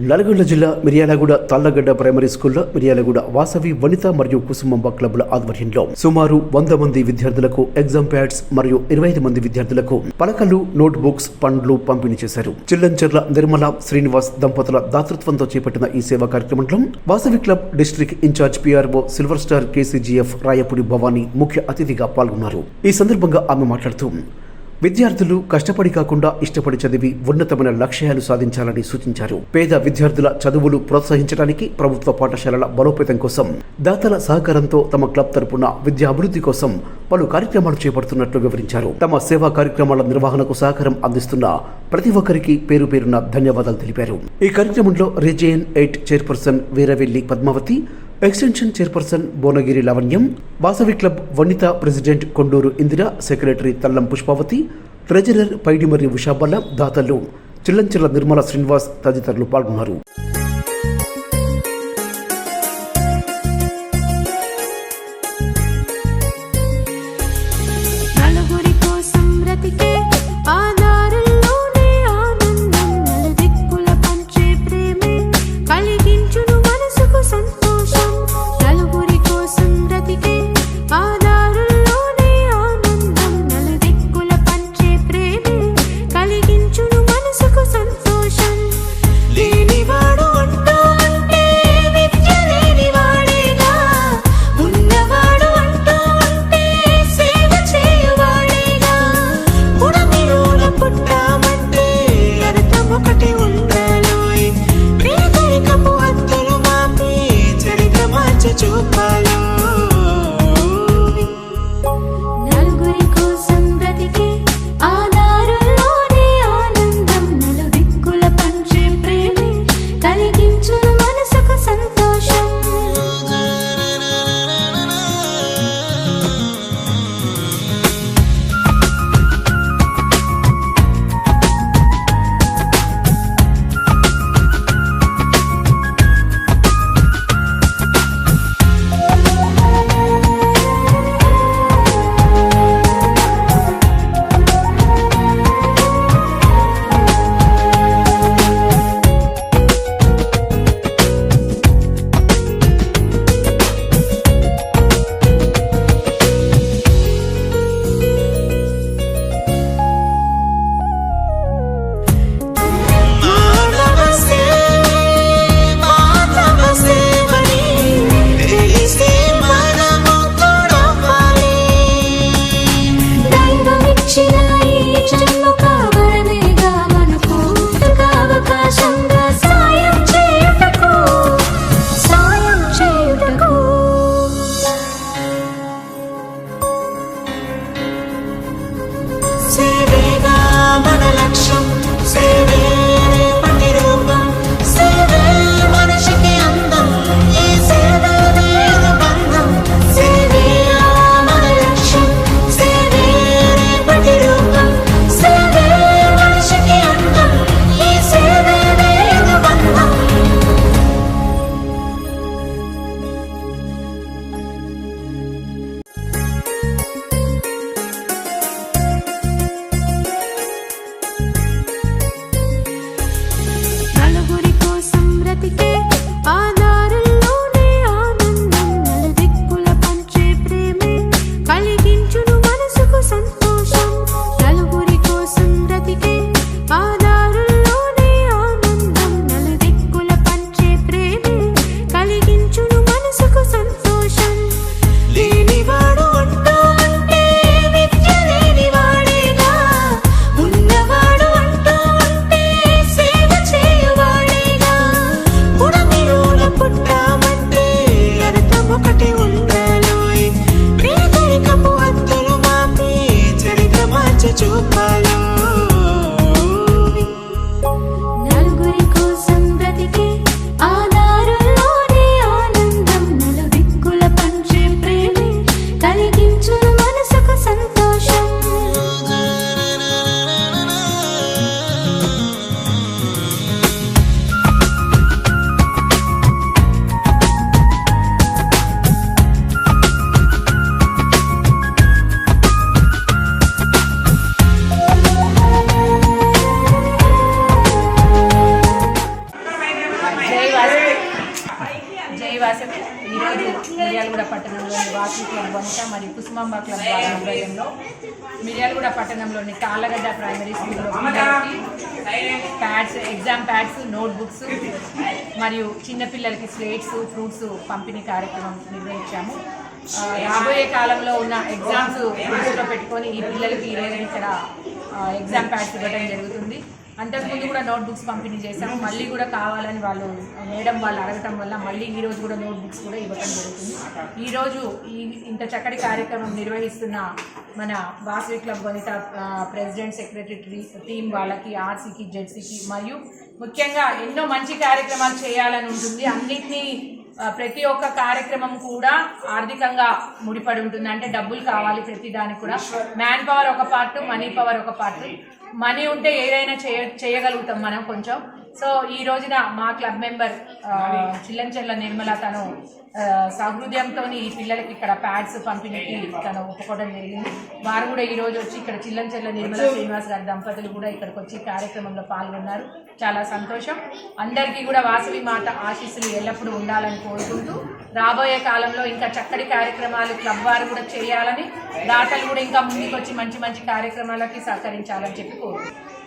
నల్గొండ జిల్లా మిర్యాలగూడ తాళ్ళగడ్డ ప్రైమరీ స్కూల్లో మిర్యాలగూడ వాసవి వనిత మరియు కుసుమంబ క్లబ్ల ఆధ్వర్యంలో సుమారు వంద మంది విద్యార్థులకు ఎగ్జామ్ ప్యాడ్స్ మరియు ఇరవై ఐదు మంది విద్యార్థులకు పలకలు నోట్ బుక్స్ పండ్లు పంపిణీ చేశారు. చిల్లంచెర్ల నిర్మల శ్రీనివాస్ దంపతుల దాతృత్వంతో చేపట్టిన ఈ సేవా కార్యక్రమంలో Vasavi club district incharge PRO silver star KCGF Rayapudi Bhavani ముఖ్య అతిథిగా పాల్గొన్నారు. ఈ సందర్భంగా ఆమె మాట్లాడుతూ విద్యార్థులు కష్టపడి కాకుండా ఇష్టపడి చదివి ఉన్నతమైన లక్ష్యాలు సాధించాలని సూచించారు. పేద విద్యార్థుల చదువులు ప్రోత్సహించడానికి ప్రభుత్వ పాఠశాలల బలోపేతం కోసం దాతల సహకారంతో తమ క్లబ్ తరపున విద్యా అభివృద్ధి కోసం పలు కార్యక్రమాలు చేపడుతున్నట్లు వివరించారు. తమ సేవా కార్యక్రమాల నిర్వహణకు సహకారం అందిస్తున్న ప్రతి ఒక్కరికి పేరు పేరున ధన్యవాదాలు తెలిపారు. ఈ కార్యక్రమంలో region eight chairperson Veeravelli Padmavathi extension chairperson Bhuvanagiri Lavanyam Vasavi club Vanitha president Konduru Indira secretary Tallam Pushpavathi treasurer Paidimarri Ushaballa దాతలు చిల్లంచెల్ల నిర్మల శ్రీనివాస్ తదితరులు పాల్గొన్నారు. మరియు క్లబ్ వారి ఆధ్వర్యంలో మిర్యాలగూడ పట్టణంలోని తాళ్ళగడ్డ ప్రైమరీ స్కూల్లో ప్యాడ్స్ ఎగ్జామ్ ప్యాడ్స్ నోట్బుక్స్ మరియు చిన్నపిల్లలకి స్లేట్స్ ఫ్రూట్స్ పంపిణీ కార్యక్రమం నిర్వహించాము. రాబోయే కాలంలో ఉన్న ఎగ్జామ్స్ దృష్టిలో పెట్టుకొని ఈ పిల్లలకి ఈరోజు ఇక్కడ ఎగ్జామ్ ప్యాడ్స్ ఇవ్వడం జరుగుతుంది. అంతకుముందు కూడా నోట్ బుక్స్ పంపిణీ చేశాము మళ్ళీ కూడా కావాలని వాళ్ళు మేడం వాళ్ళు అడగటం వల్ల మళ్ళీ ఈ రోజు కూడా నోట్ బుక్స్ కూడా ఇవ్వడం జరుగుతుంది. ఈరోజు ఈ ఇంత చక్కటి కార్యక్రమం నిర్వహిస్తున్న మన Vasavi club Vanitha president secretary team వాళ్ళకి ఆర్సీకి జెడ్సీకి మరియు ముఖ్యంగా ఎన్నో మంచి కార్యక్రమాలు చేయాలని ఉంటుంది. అన్నిటినీ ప్రతి ఒక్క కార్యక్రమం కూడా ఆర్థికంగా ముడిపడి ఉంటుంది. అంటే డబ్బులు కావాలి ప్రతి దానికి కూడా. మ్యాన్ పవర్ ఒక పార్ట్ మనీ పవర్ ఒక పార్ట్ మనీ ఉంటే ఏదైనా చేయ చేయగలుగుతాం మనం కొంచెం. సో ఈ రోజున మా క్లబ్ మెంబర్ చిల్లంచెల్ల నిర్మల తను సహృదయంతో ఈ పిల్లలకి ఇక్కడ ప్యాడ్స్ పంపిణీకి తను ఒప్పుకోవడం జరిగింది. వారు కూడా ఈ రోజు వచ్చి ఇక్కడ చిల్లంచెల్ల నిర్మల శ్రీనివాస్ గారి దంపతులు కూడా ఇక్కడికి వచ్చి కార్యక్రమంలో పాల్గొన్నారు. చాలా సంతోషం. అందరికీ కూడా వాసవి మాత ఆశీస్సులు ఎల్లప్పుడూ ఉండాలని కోరుకుంటూ రాబోయే కాలంలో ఇంకా చక్కటి కార్యక్రమాలు క్లబ్ వారు కూడా చేయాలని దాతలు కూడా ఇంకా ముందుకు వచ్చి మంచి మంచి కార్యక్రమాలకి సహకరించాలని చెప్పి కోరుకుంటున్నాను